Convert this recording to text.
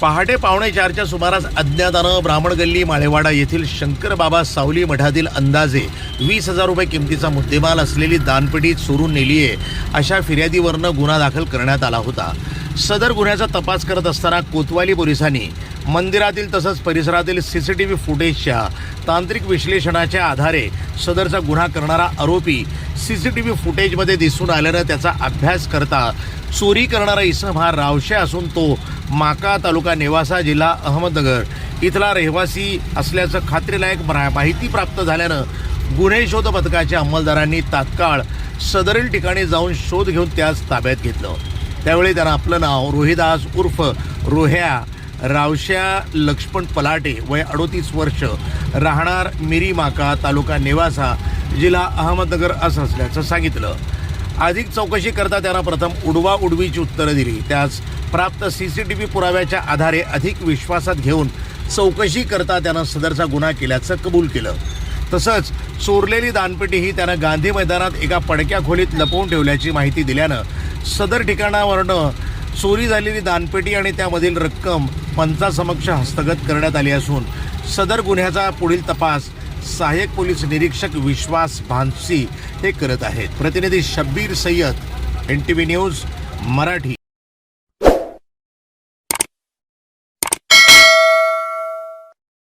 पहाटे पावणे चारच्या सुमारास अज्ञातानं ब्राह्मणगल्ली माळेवाडा येथील शंकरबाबा सावली मठातील अंदाजे वीस हजार रुपये किमतीचा मुद्देमाल असलेली दानपेटी चोरून नेली आहे. अशा फिर्यादीवरनं गुन्हा दाखल करण्यात आला होता. सदर गुन्ह्याचा तपास करत असताना कोतवाली पोलिसांनी मंदिरातील तसंच परिसरातील सी सी टी व्ही फुटेजच्या तांत्रिक विश्लेषणाच्या आधारे सदरचा गुन्हा करणारा आरोपी सी सी टी व्ही फुटेजमध्ये दिसून आल्यानं त्याचा अभ्यास करता चोरी करणारा इसम हा रावशे असून तो माका तालुका नेवासा जिल्हा अहमदनगर इथला रहिवासी असल्याचं खात्रीलायक माहिती प्राप्त झाल्यानं गुन्हे शोध पथकाच्या अंमलदारांनी तात्काळ सदरील ठिकाणी जाऊन शोध घेऊन त्यास ताब्यात घेतलं. त्यावेळी त्यानं आपलं नाव रोहिदास उर्फ रोह्या रावश्या लक्ष्मण पलाटे वय अडोतीस वर्ष राहणार मिरी माका तालुका नेवासा जिल्हा अहमदनगर असं असल्याचं सांगितलं. अधिक चौकशी करता त्यानं प्रथम उडवा उडवीची उत्तरं दिली. त्यास प्राप्त सी सी टी व्ही पुराव्याच्या आधारे अधिक विश्वासात घेऊन चौकशी करता त्यानं सदरचा गुन्हा केल्याचं कबूल केलं. तसंच चोरलेली दानपेटीही त्यानं गांधी मैदानात एका पडक्या खोलीत लपवून ठेवल्याची माहिती दिल्यानं सदर ठिकाणावरनं चोरी झालेली दानपेटी आणि त्यामधील रक्कम पंचासमक्ष हस्तगत करण्यात आली असून सदर गुन्ह्याचा पुढील तपास सहाय्यक पोलीस निरीक्षक विश्वास भानसी हे करत आहेत. प्रतिनिधी Shabbir Sayyad N T V news Marathi.